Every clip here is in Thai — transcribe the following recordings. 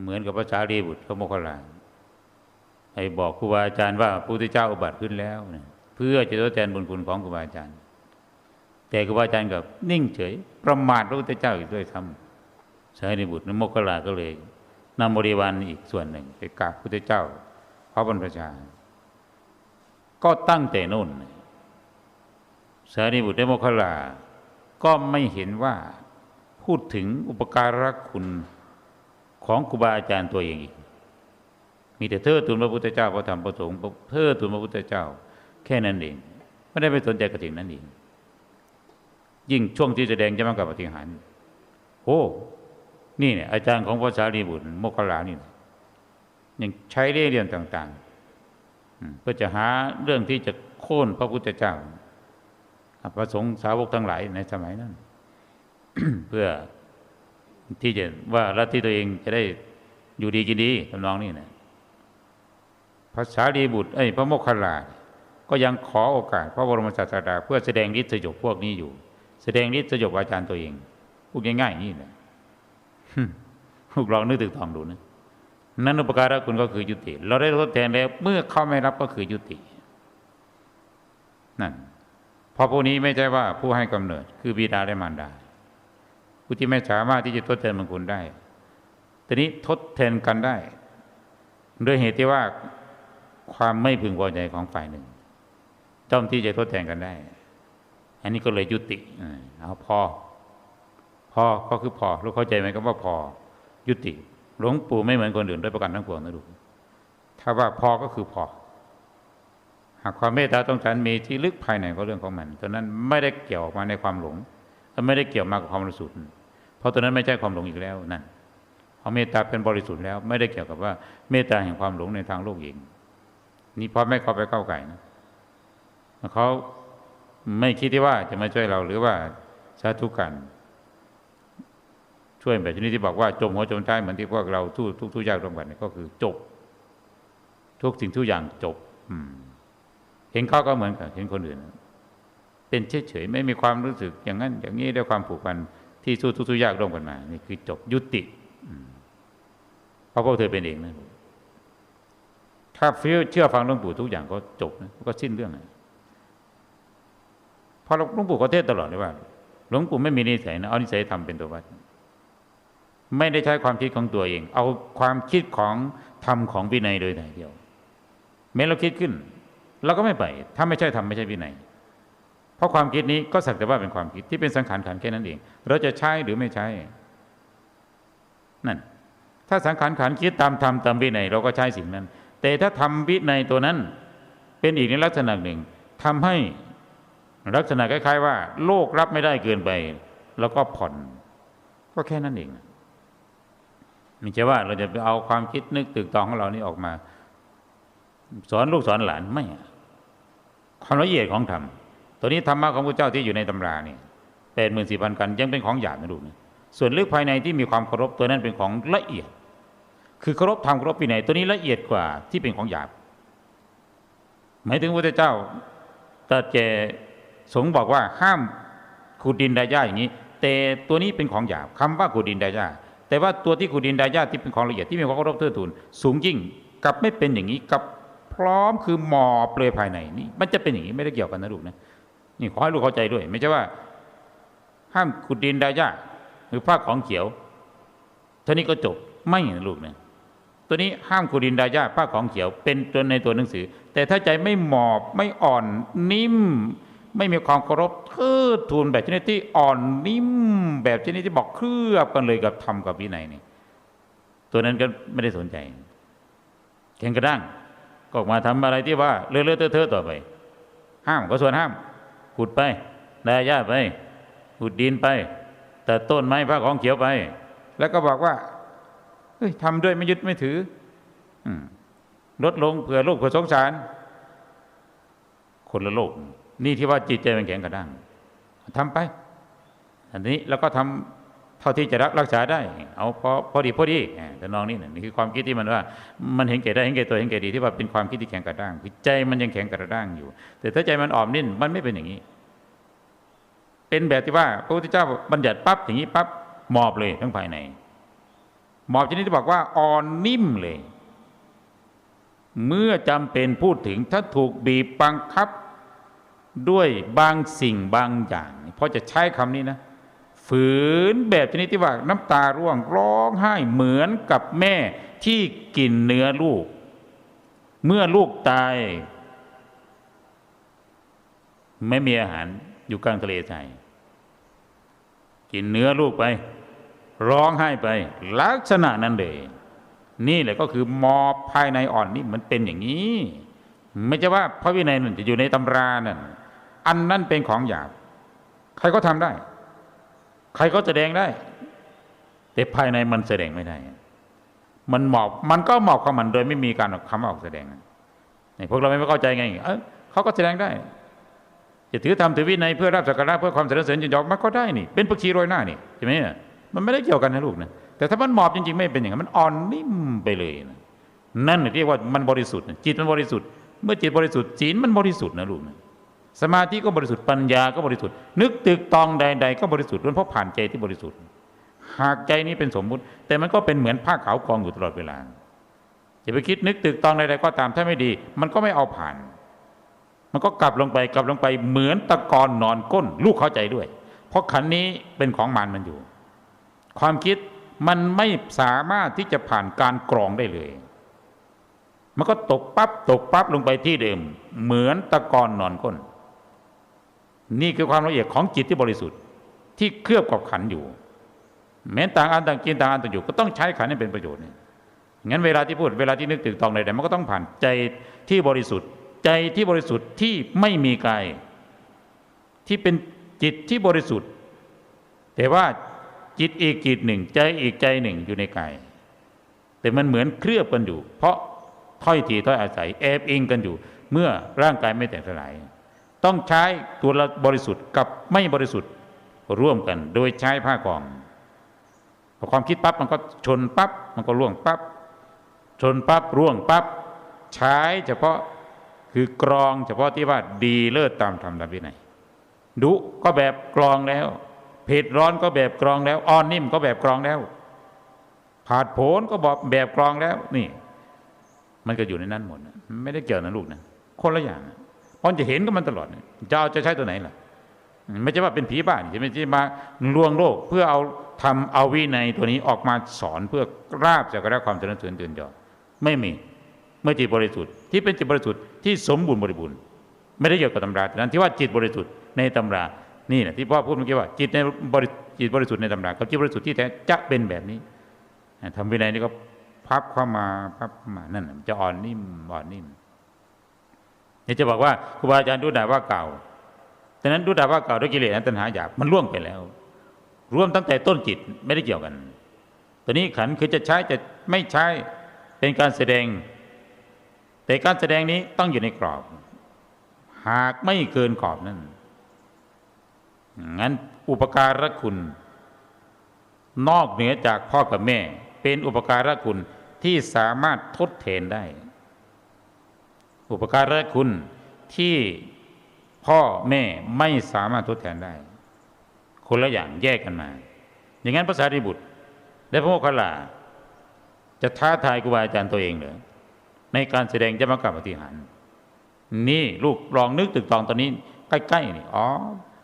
เหมือนกับพระสารีบุตรพระโมคคัลลาไอ้บอกครูบาอาจารย์ว่าพระพุทธเจ้าอุบัติขึ้นแล้วเนี่ยเพื่อจะทดแทนบุญคุณของครูบาอาจารย์ แต่ครูบาอาจารย์กับนิ่งเฉย ประมาทพระพุทธเจ้าอีกด้วยทำสารีบุตรนโมคคัลลาก็เลยนำบริวารอีกส่วนหนึ่งไปกราบพระพุทธเจ้าพระบรราชา ก็ตั้งแต่นู่นสารีบุตรและโมคคัลลาก็ไม่เห็นว่าพูดถึงอุปการะคุณ ของครูบาอาจารย์ตัวเองอีก มีแต่เทิดทูนพระพุทธเจ้าพระธรรมพระสงฆ์เทิดทูนพระพุทธเจ้า แค่นั้นเองไม่ได้ไปสนใจกับสิ่งนั้นเองยิ่งช่วงที่แสดงจะมากับปฏิหารโอ้นี่เนี่ยอาจารย์ของพระสารีบุตรโมคคลานี่ยังใช้เรื่องเรื่องต่างๆเพื่อจะหาเรื่องที่จะโค่นพระพุทธเจ้าพระสงฆ์สาวกทั้งหลายในสมัยนั้นเพื่อ ที่จะว่ารัฐที่ตัวเองจะได้อยู่ดีกินดีทำนองนี้นะพระสารีบุตรไอ้พระโมคคัลลาก็ยังขอโอกาส พระบรมศาสดาเพื่อแสดงฤทธิ์สยบพวกนี้อยู่ แสดงฤทธิ์สยบอาจารย์ตัวเองพูดง่ายๆอย่างนี้นะพวกเรานึกถึงทองดูนะนั้นอุปการะคุณก็คือยุติ เราได้ทดแทนแล้ว เมื่อเขาไม่รับก็คือยุตินั่นเพราะพวกนี้ไม่ใช่ว่าผู้ให้กำเนิด คือบิดาและมารดา ผู้ที่ไม่สามารถที่จะทดแทนบุญคุณได้ทีนี้ทดแทนกันได้ ด้วยเหตุที่ว่าความไม่พึงพอใจของฝ่ายหนึ่งจ้อมที่จะทดแทนกันได้ อันนี้ก็เลยยุติเอาพอ พอก็คือพอรู้เข้าใจไหมครับว่าพอ ยุติ หลวงปู่ไม่เหมือนคนอื่นด้วยประกันทั้งปวงนะลูกถ้าว่าพอก็คือพอ หากความเมตตาต้องการมีที่ลึกภายในก็เรื่องของมันตอนนั้นไม่ได้เกี่ยวออกมาในความหลง และไม่ได้เกี่ยวมากับความบริสุทธิ์ เพราะตอนนั้นไม่ใช่ความหลงอีกแล้วนั่นเพราะเมตตาเป็นบริสุทธิ์แล้ว ไม่ได้เกี่ยวกับว่าเมตตาแห่งความหลงในทางโลกเองนี่เพราะไม่เข้าไปเก้าไก่นะเขาไม่คิดที่ว่าจะมาช่วยเราหรือว่าสาธุกัน ช่วยแบบชนิดที่บอกว่าจมหัวจมท้ายเหมือนที่พวกเราทุกทุกทุกยากลำบากเนี่ยก็คือจบ ทุกสิ่งทุกอย่างจบ อืม เห็นเขาก็เหมือนกับเห็นคนอื่น เป็นเฉยๆไม่มีความรู้สึกอย่างนั้นอย่างนี้ด้วยความผูกพันที่สู้ทุกยากร่วมกันมา นี่คือจบยุติเพราะพวกเธอเป็นเองนะถ้าเชื่อฟังหลวงปู่ทุกอย่างก็จบนะก็สิ้นเรื่องพราหลวงปู่ก็เทศตลอดเลยว่าหลวงปู่ไม่มีนิสัยนะเอานิสัยทำเป็นตัววัดไม่ได้ใช้ความคิดของตัวเอง เอาความคิดของธรรมของวินัยโดยแต่เดียวแม้เราคิดขึ้นเราก็ไม่ไป ถ้าไม่ใช่ธรรมไม่ใช่วินัย ราะความคิดนี้ก็สักแต่ว่าเป็นความคิดที่เป็นสังขารขันแค่นั้นเอง เราจะใช้หรือไม่ใช้นั่น ถ้าสังขารขันคิดตามธรรมตามวินัยเราก็ใช้สิ่งนั้น แต่ถ้าทำวินัยตัวนั้น เป็นอีกในลักษณะหนึ่งทำให้ลักษณะคล้าย ๆ ว่า โลกรับไม่ได้เกินไป แล้วก็ผ่อน ก็แค่นั้นเองไม่ใช่ว่าเราจะไปเอาความคิดนึกตึกตองของเรานี่ออกมา สอนลูกสอนหลานไม่ความละเอียดของธรรม ตัวนี้ธรรมะของพระเจ้าที่อยู่ในตำรานี่แปดหมื่นสี่พันกันยังเป็นของหยาบนะลูกนะส่วนลึกภายในที่มีความเคารพตัวนั้นเป็นของละเอียด คือเคารพธรรมเคารพปีไหนตัวนี้ละเอียดกว่าที่เป็นของหยาบ หมายถึงพระเจ้าตรัสแกสงบอกว่าห้ามขุดดินดายาอย่างนี้ แต่ตัวนี้เป็นของหยาบคำว่าขุดดินดายาแต่ว่าตัวที่ขุดดินดายาที่เป็นของละเอียดที่มีความเคารพเทิดทูนสูงยิ่งกับไม่เป็นอย่างนี้กับพร้อมคือหมอบเลยภายในนี่มันจะเป็นอย่างนี้ไม่ได้เกี่ยวกันนะลูกนะ นี่ขอให้ลูกเข้าใจด้วย ไม่ใช่ว่า ห้ามขุดดินดายาหรือผ้าของเขียวเท่านี้ก็จบไม่นะลูกเนะตัวนี้ห้ามขุดดินดายาผ้าของเขียว เป็นตัวในตัวหนังสือ แต่ถ้าใจไม่หมอบไม่อ่อนนิ่ม ไม่มีความเคารพเทิดทูนแบบชนิดที่อ่อนนิ่ม แบบชนิดที่บอกเคลือบกันเลยกับธรรมกับวินัยนี่ตัวนั้นก็ไม่ได้สนใจแข็งกระด้างก็ออกมาทำอะไรที่ว่าเลื่อะๆเทอะๆต่อไป ห้ามก็ส่วนห้าม ขุดไปดาย่าไปขุดดินไป แต่ต้นไม้ผ้าของเขียวไป แล้วก็บอกว่าเฮ้ยทำด้วยไม่ยึดไม่ถืออืลดลงเผื่อโลกเผื่อสงสาร คนละโลก นี่ที่ว่าจิตใจมันแข็งกระด้างทำไป อันนี้แล้วก็ทำ เท่าที่จะรักรักษาได้ เอาพอพอดีพอดีแต่น้องนี่นี่คือความคิดที่มันว่า มันเห็นแก่ได้เห็นแก่ตัวเห็นแก่ดีที่ว่าเป็นความคิดที่แข็งกระด้างใจมันยังแข็งกระด้างอยู่ แต่ถ้าใจมันอ่อนนิ่มมันไม่เป็นอย่างนี้ เป็นแบบที่ว่าพระพุทธเจ้าบัญญัติปั๊บอย่างนี้ปั๊บหมอบเลยทั้งภายในหมอบชนิดที่บอกว่าอ่อนนิ่มเลย เมื่อจำเป็นพูดถึงถ้าถูกบีบบังคับด้วยบางสิ่งบางอย่างพราะจะใช้คำนี้นะ ฝืนแบบชนิดที่ว่าน้ำตาร่วงร้องไห้เหมือนกับแม่ที่กินเนื้อลูก เมื่อลูกตาย ไม่มีอาหารอยู่กลางทะเลทรายกินเนื้อลูกไป ร้องไห้ไป ลักษณะนั้นเลยนี่แหละก็คือมอบภายในอ่อนนี่มันเป็นอย่างนี้ ไม่ใช่ว่าพระวินัยนั่นจะอยู่ในตำรานั่นอันนั้นเป็นของหยาบ ใครก็ทำได้ ใครก็แสดงได้ แต่ภายในมันแสดงไม่ได้ มันหมอบมันก็หมอบของมันโดยไม่มีการคำออกแสดงนี่พวกเราไม่เข้าใจไงเออเขาก็แสดงได้จะถือทำถือวินัยเพื่อรับสักการะเพื่อความสรรเสริญยินยอมันก็ได้นี่ เป็นปักชีโรยหน้านี่ใช่ไหมมันไม่ได้เกี่ยวกันนะลูกนะแต่ถ้ามันหมอบจริงๆ ไม่เป็นอย่างนั้นมันอ่อนนิ่มไปเลยนะนั่นเรียกว่ามันบริสุทธิ์จิตมันบริสุทธิ์ เมื่อจิตบริสุทธิ์ศีลมันบริสุทธิ์นะลูกนะ สมาธิก็บริสุทธิ์ปัญญาก็บริสุทธิ์ นึกตึกตองใด ๆ ก็บริสุทธิ์เพราะผ่านใจที่บริสุทธิ์ หากใจนี้เป็นสมมุติ แต่มันก็เป็นเหมือนผ้าขาวกองอยู่ตลอดเวลาอย่าไปคิดนึกตึกตองใดๆก็ตามถ้าไม่ดี มันก็ไม่เอาผ่าน มันก็กลับลงไปกลับลงไปเหมือนตะกอนนอนก้น ลูกเข้าใจด้วย เพราะขันนี้เป็นของมันมันอยู่ ความคิดมันไม่สามารถที่จะผ่านการกรองได้เลย มันก็ตกปับ๊บตกปั๊บลงไปที่เดิม เหมือนตะกอนนอนก้น นี่คือความละเอียดของจิตที่บริสุทธิ์ ที่เคลือบกับขันอยู่แม้ต่างอันต่างกินต่างอันต่างอยู่ก็ต้องใช้ขันให้เป็นประโยชน์เนี่ยงั้นเวลาที่พูดเวลาที่นึกถึงตองใดๆมันก็ต้องผ่านใจที่บริสุทธิ์ ใจที่บริสุทธิ์ที่ไม่มีกายที่เป็นจิตที่บริสุทธิ์ แต่ว่าจิตอีกจิตหนึ่ง ใจอีกใจหนึ่งอยู่ในกาย แต่มันเหมือนเคลือบกันอยู่ เพราะถ้อยทีถ้อยอาศัยแอบอิงกันอยู่ เมื่อร่างกายไม่แตกสลาย ต้องใช้ตัวบริสุทธิ์กับไม่บริสุทธิ์ร่วมกัน โดยใช้ผ้ากองพอความคิดปั๊บมันก็ชนปั๊บมันก็ร่วงปั๊บชนปั๊บร่วงปั๊บใช้เฉพาะคือกรองเฉพาะที่ว่าดีเลิศตามธรรมตามวินัยดุก็แบบกรองแล้วเผ็ดร้อนก็แบบกรองแล้วอ่อนนิ่มก็แบบกรองแล้วผาดโผนก็บอกแบบกรองแล้วนี่ มันก็อยู่ในนั้นหมดไม่ได้เกี่ยวนะลูกนะคนละอย่างนะ เพราะจะเห็นก็มันตลอดจะเอาจะใช้ตัวไหนล่ะ ไม่ใช่ว่าเป็นผีบ้านจะไม่ใช่มาลวงโลกเพื่อเอาทำเอาวินัยตัวนี้ออกมาสอนเพื่อราบจากระความเจริญเตือนเตือนยอไม่มีเมื่อจิตบริสุทธิ์ที่เป็นจิตบริสุทธิ์ที่สมบูรณ์บริบูรณ์ไม่ได้เกี่ยวกับตำราแต่นั้นที่ว่าจิตบริสุทธิ์ในตำรานี่นะที่พ่อพูดเมื่อกี้ว่าจิตในบริจิตบริสุทธิ์ในตำรากับจิตบริสุทธิ์ที่แท้จะเป็นแบบนี้ทำวินัยนี่ก็พับเข้ามาพับเข้ามานั่นจะอ่อนนิ่มอ่อนนิ่ม นี่จะบอกว่าครูบาอาจารย์ดูด่าว่าเก่าแต่นั้นดูด่าว่าเก่าด้วยกิเลสนั้นตัณหาหยาบมันล่วงไปแล้ว ร่วมตั้งแต่ต้นจิตไม่ได้เกี่ยวกัน ตัวนี้ขันคือจะใช้จะไม่ใช้เป็นการแสดง แต่การแสดงนี้ต้องอยู่ในกรอบ หากไม่เกินกรอบนั้นงั้นอุปการะคุณ นอกเหนือจากพ่อกับแม่ เป็นอุปการะคุณที่สามารถทดแทนได้ อุปการะคุณที่พ่อแม่ไม่สามารถทดแทนได้ คนละอย่างแยกกันมา อย่างนั้นภาษาริบุตร และพระโมคคัลลาจะท้าทายครูบาอาจารย์ตัวเองเลยในการแสดงจะมากับปฏิหารนี่ลูกลองนึกตึกตองตอนนี้ ใกล้ๆนี่อ๋อ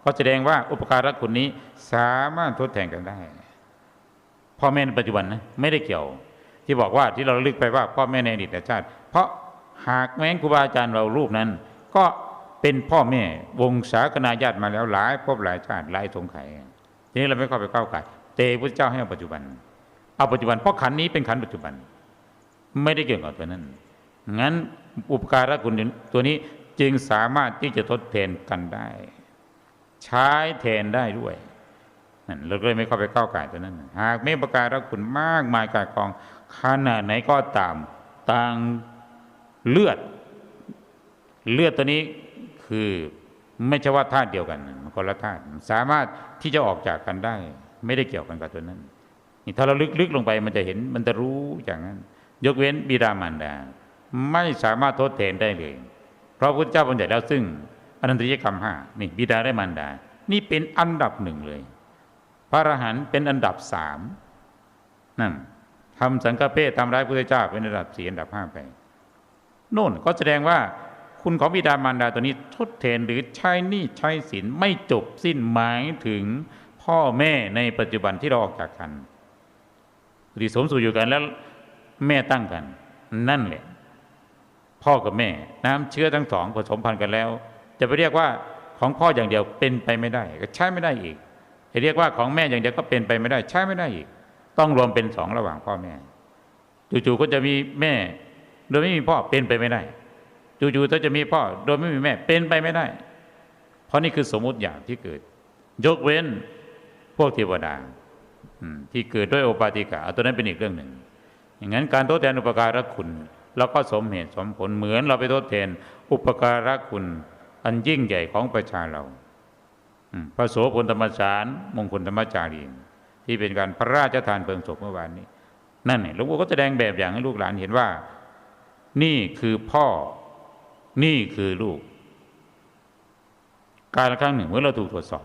เขาแสดงว่าอุปการะคุณนี้สามารถทดแทนกันได้พ่อแม่ในปัจจุบันนะไม่ได้เกี่ยว ที่บอกว่าที่เราลึกไปว่าพ่อแม่ในอดีตชาติ เพราะ หากแม้ครูบาอาจารย์เรารูปนั้น ก็เป็นพ่อแม่วงศาคณาญาติมาแล้วหลายพบหลายชาติหลายสงไข่ทีนี้เราไม่เข้าไปก้าวไก่เตพระเจ้าให้เอาปัจจุบัน เอาปัจจุบันเพราะขันนี้เป็นขันปัจจุบัน ไม่ได้เกี่ยวกับตัวนั้น งั้นอุปการะคุณตัวนี้จึงสามารถที่จะทดแทนกันได้ ใช้แทนได้ด้วยนั่นเราก็เลยไม่เข้าไปก้าวไก่ตัวนั้น หากไม่ประการะคุณมากมายกายกองขนาดไหนก็ตามต่าง เลือด เลือดตัวนี้คือไม่ใช่ว่าธาตุเดียวกันมันคนละธาตุสามารถที่จะออกจากกันได้ ไม่ได้เกี่ยวกันกับตัวนั้นนี่ถ้าเราลึกๆลงไปมันจะเห็นมันจะรู้อย่างนั้น ยกเว้นบิดามารดา ไม่สามารถทดแทนได้เลย เพราะพระเจ้าบัญญัติแล้วซึ่งอนันตริยกรรมห้านี่บิดาได้มารดา นี่เป็นอันดับหนึ่งเลย พระอรหันต์เป็นอันดับสามนั่นทำสังฆเพศทำร้ายพระพุทธเจ้าเป็นระดับสี่อันดับห้าไป โน่นก็แสดงว่าคุณของบิดามารดาตัวนี้ทดแทนหรือใช้นี้ใช้สินไม่จบสิ้นหมายถึงพ่อแม่ในปัจจุบันที่เราออกจากกันที่สมสู่อยู่กันแล้วแม่ตั้งกัน นั่นแหละ พ่อกับแม่ น้ำเชื้อทั้งสองผสมพันธุ์กันแล้ว จะไปเรียกว่าของพ่ออย่างเดียวเป็นไปไม่ได้ ก็ใช้ไม่ได้อีกจะเรียกว่าของแม่อย่างเดียวก็เป็นไปไม่ได้ ใช้ไม่ได้อีก ต้องรวมเป็นสองระหว่างพ่อแม่จู่ๆก็จะมีแม่ โดยไม่มีพ่อเป็นไปไม่ได้จู่ๆก็จะมีพ่อ โดยไม่มีแม่เป็นไปไม่ได้ เพราะนี่คือสมมุติอย่างที่เกิด ยกเว้นพวกเทวดาที่เกิดด้วยโอปาติกะเอาตัวนั้นเป็นอีกเรื่องหนึ่ง อย่างนั้นการทดแทนอุปการะคุณเราก็สมเหตุสมผลเหมือนเราไปทดแทนอุปการะคุณ อันยิ่งใหญ่ของประชาเราพระโสพลธรรมสารมงคลธรรมจารีที่เป็นการพระราชทานเพลิงศพเมื่อวานนี้ นั่นเนี่ยหลวงปู่ก็แสดงแบบอย่างให้ลูกหลานเห็นว่า นี่คือพ่อ นี่คือลูก การละครั้งหนึ่งเมื่อเราถูกตรวจสอบ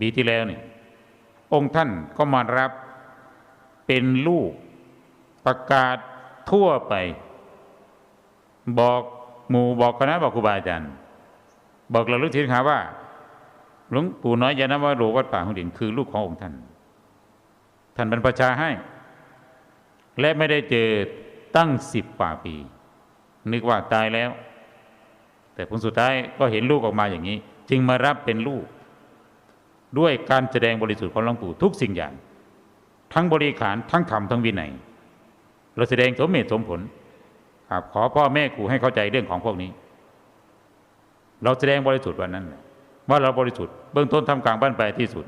ปีที่แล้วเนี่ยองค์ท่านก็มารับเป็นลูกประกาศทั่วไป บอกหมู่บอกคณะบอกครูบาอาจารย์ บอกเราลึกถึงหาว่าหลวงปู่น้อยยานวโรวัดป่าหุดินคือลูกขององค์ท่าน ท่านบรรพชาให้ และไม่ได้เจอ ตั้งสิบป่าปี นึกว่าตายแล้ว แต่ผลสุดท้ายก็เห็นลูกออกมาอย่างนี้ จึงมารับเป็นลูก ด้วยการแสดงบริสุทธิ์ของหลวงปู่ทุกสิ่งอย่าง ทั้งบริขารทั้งธรรมทั้งวินัยเราแสดงสมเหตุสมผลครับขอพ่อแม่ครูให้เข้าใจเรื่องของพวกนี้ เราแสดงบริสุทธิ์วันนั้นว่าเราบริสุทธิ์เบื้องต้นทำกลางบ้านปลายที่สุด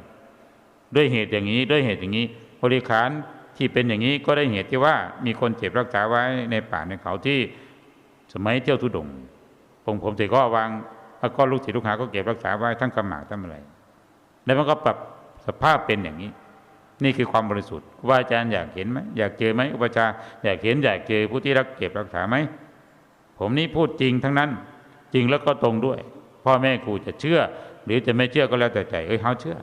ด้วยเหตุอย่างนี้ด้วยเหตุอย่างนี้ บริขาร ที่เป็นอย่างนี้ก็ได้เหตุที่ว่ามีคนเจ็บรักษาไว้ในป่าในเขาที่สมัยเที่ยวทุดงผมผมเสกก็วางแล้วก็ลูกศิษย์ลูกหาก็เก็บรักษาไว้ทั้งกำหมากทั้งอะไรแล้วมันก็ปรับสภาพเป็นอย่างนี้ นี่คือความบริสุทธิ์ครูบาอาจารย์อยากเห็นไหมอยากเจอไหมอุปชาอยากเห็นอยากเจอผู้ที่รักเก็บรักษาไหมผมนี่พูดจริงทั้งนั้น จริงแล้วก็ตรงด้วย พ่อแม่ครูจะเชื่อ หรือจะไม่เชื่อก็แล้วแต่ใจเอ้ยเขาเชื่อ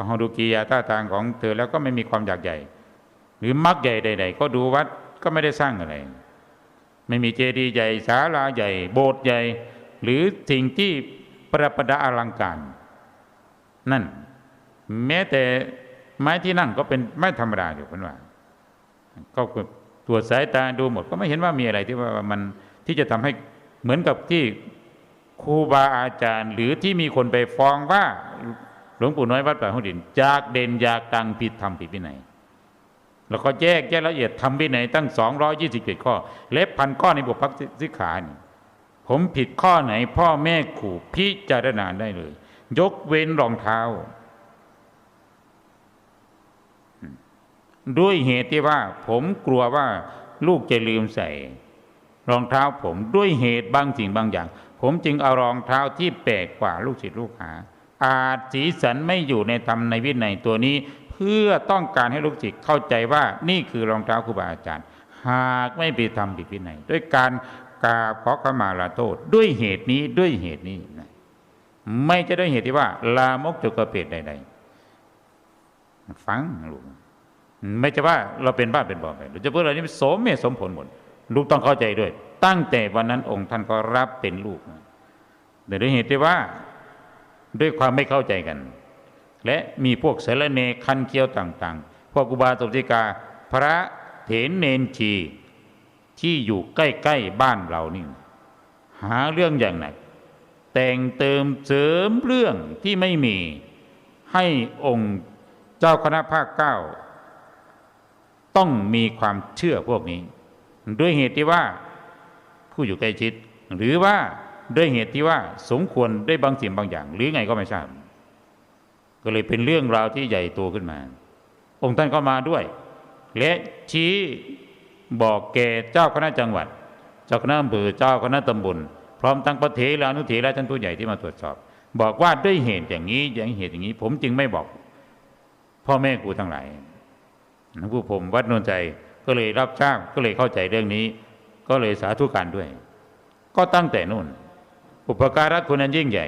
พอเขาดูกิริยาท่าทางของเธอแล้วก็ไม่มีความอยากใหญ่ หรือมักใหญ่ใดๆก็ดูวัดก็ไม่ได้สร้างอะไร ไม่มีเจดีย์ใหญ่ศาลาใหญ่ โบสถ์ใหญ่ หรือสิ่งที่ประประดาอลังการ นั่น แม้แต่ไม้ที่นั่งก็เป็นไม้ธรรมดาอยู่เพิ่นว่าก็ตรวจสายตาดูหมดก็ไม่เห็นว่ามีอะไรที่ว่ามันที่จะทำให้เหมือนกับที่ครูบาอาจารย์ หรือที่มีคนไปฟ้องว่า หลวงปู่น้อยวัดป่าหุดินจากเด่นจากดังผิดธรรมผิดวินัยแล้วก็แยกแยกละเอียดทำวินัยตั้ง 227 ข้อ เล็บพันข้อในบทพักสิกขานี่ผมผิดข้อไหน พ่อแม่ขู่พิจารณาได้เลย ยกเว้นรองเท้า ด้วยเหตุที่ว่า ผมกลัวว่าลูกจะลืมใส่ รองเท้าผมด้วยเหตุบางสิ่งบางอย่าง ผมจึงเอารองเท้าที่แปลกกว่าลูกศิษย์ลูกหา อาจสีสันไม่อยู่ในธรรมในวินัยตัวนี้ เพื่อต้องการให้ลูกศิษย์เข้าใจว่านี่คือรองเท้าครูบาอาจารย์ หากไม่ไปทำผิดวินัยด้วยการกราบขอขมาลาโทษด้วยเหตุนี้ด้วยเหตุนี้นะไม่จะด้วยเหตุที่ว่า ลามกจุกเพศใดๆฟังลูกไม่ใช่ว่าเราเป็นบ้าเป็นบอไปเราจะพูดอะไรนี่สมเหตุสมผลหมดลูกต้องเข้าใจด้วย ตั้งแต่วันนั้นองค์ท่านก็รับเป็นลูกแต่ด้วยเหตุที่ว่า ด้วยความไม่เข้าใจกัน และมีพวกเสรเนคันเคียวต่างๆ พวกอุบาสกติกา พระเถนเนนชี ที่อยู่ใกล้ๆบ้านเรานี่ หาเรื่องอย่างหนัก แต่งเติมเสริมเรื่องที่ไม่มีให้องค์เจ้าคณะภาคเก้าต้องมีความเชื่อพวกนี้ ด้วยเหตุที่ว่าผู้อยู่ใกล้ชิด หรือว่า ด้วยเหตุที่ว่าสมควรได้บางสิ่งบางอย่าง หรือไงก็ไม่ทราบก็เลยเป็นเรื่องราวที่ใหญ่โตขึ้นมา องค์ท่านก็มาด้วย และชี้บอกแก่เจ้าคณะจังหวัด เจ้าคณะอำเภอเจ้าคณะตำบล พร้อมทั้งประเทศและอนุเถระท่านผู้ใหญ่ที่มาตรวจสอบ บอกว่าด้วยเหตุอย่างนี้อย่างเหตุอย่างนี้ ผมจึงไม่บอก พ่อแม่ครูทั้งหลายหลวงผู้ผมวัดนนใจก็เลยรับทราบก็เลยเข้าใจเรื่องนี้ ก็เลยสาธุการด้วย ก็ตั้งแต่นู่น อุปการะคุณอันยิ่งใหญ่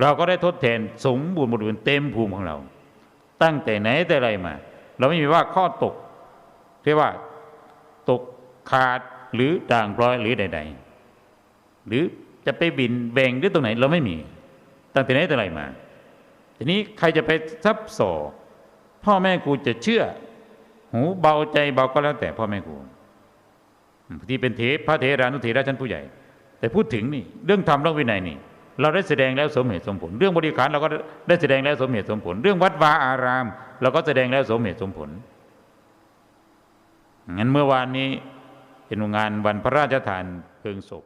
เราก็ได้ทดแทนสมบูรณ์บริบูรณ์เต็มภูมิของเรา ตั้งแต่ไหนแต่ไรมา เราไม่มีว่าข้อตกเรียกว่าตกขาดหรือด่างพร้อยหรือใด ๆ หรือจะไปบินแบ่งหรือตรงไหน เราไม่มี ตั้งแต่ไหนแต่ไรมา ทีนี้ใครจะไปซับสอพ่อแม่ครูจะเชื่อ หูเบาใจเบาก็แล้วแต่พ่อแม่ครูที่เป็นเทพพระเทรานุเถระชั้นผู้ใหญ่ แต่พูดถึงนี่เรื่องธรรมเรื่องวินัยนี่ เราได้แสดงแล้วสมเหตุสมผล เรื่องบริการเราก็ได้แสดงแล้วสมเหตุสมผล เรื่องวัดวาอาราม เราก็แสดงแล้วสมเหตุสมผลงั้นเมื่อวานนี้เป็นงานวันพระราชทานเพลิงศพ